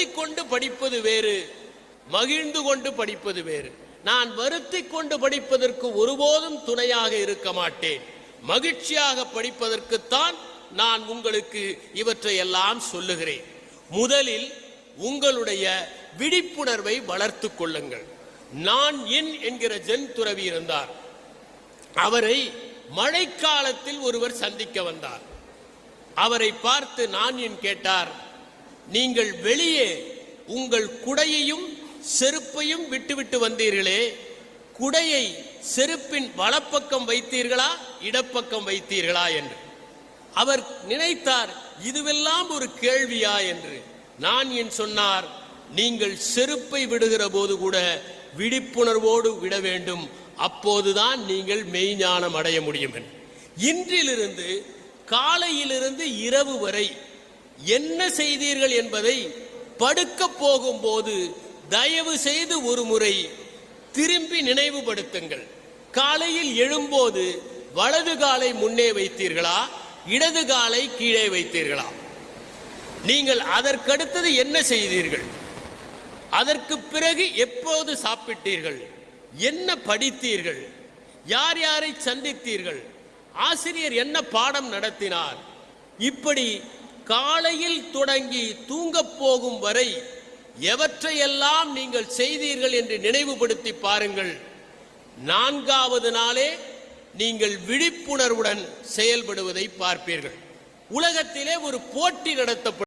வருத்தி கொண்டு படிப்பது வேறு மகிழ்ந்து கொண்டு படிப்பது வேறு. நான் வருத்தி கொண்டு படிப்பதற்கு ஒருபோதும் துணையாக இருக்க மாட்டேன். மகிழ்ச்சியாக படிப்பதற்குத்தான் நான் உங்களுக்கு இவற்றை எல்லாம் சொல்லுகிறேன். முதலில் உங்களுடைய விழிப்புணர்வை வளர்த்து கொள்ளுங்கள். நான் என் என்கிற ஜென் துறவி இருந்தார். அவரை மழைக்காலத்தில் ஒருவர் சந்திக்க வந்தார். அவரை பார்த்து நான் என் கேட்டார் நீங்கள் வெளியே உங்கள் குடையையும் செருப்பையும் விட்டுவிட்டு வந்தீர்களே குடையை செருப்பின் வலப்பக்கம் வைத்தீர்களா இடப்பக்கம் வைத்தீர்களா என்று. அவர் நினைத்தார் இதுவெல்லாம் ஒரு கேள்வியா? என்று. நான் என் சொன்னார் நீங்கள் செருப்பை விடுகிற போது கூட விழிப்புணர்வோடு விட வேண்டும். அப்போதுதான் நீங்கள் மெய்ஞானம் அடைய முடியும். என்று. இன்றிலிருந்து காலையிலிருந்து இரவு வரை என்ன செய்தீர்கள் என்பதை படுக்க போகும்போது தயவு செய்து ஒரு முறை திரும்பி நினைவுபடுத்துங்கள். காலையில் எழும்போது வலது காலை முன்னே வைத்தீர்களா? இடது காலை கீழே வைத்தீர்களா? நீங்கள் அதற்கடுத்தது என்ன செய்தீர்கள்? அதற்கு பிறகு எப்போது சாப்பிட்டீர்கள்? என்ன படித்தீர்கள்? யார் யாரை சந்தித்தீர்கள்? ஆசிரியர் என்ன பாடம் நடத்தினார்? இப்படி காலையில் தொடங்கி தூங்கப் போகும் வரை எவற்றையெல்லாம் நீங்கள் செய்தீர்கள் என்று நினைவுபடுத்தி பாருங்கள். நான்காவது நாளே நீங்கள் விழிப்புணர்வுடன் செயல்படுவதை பார்ப்பீர்கள். உலகத்திலே ஒரு போட்டி நடத்தப்படும்.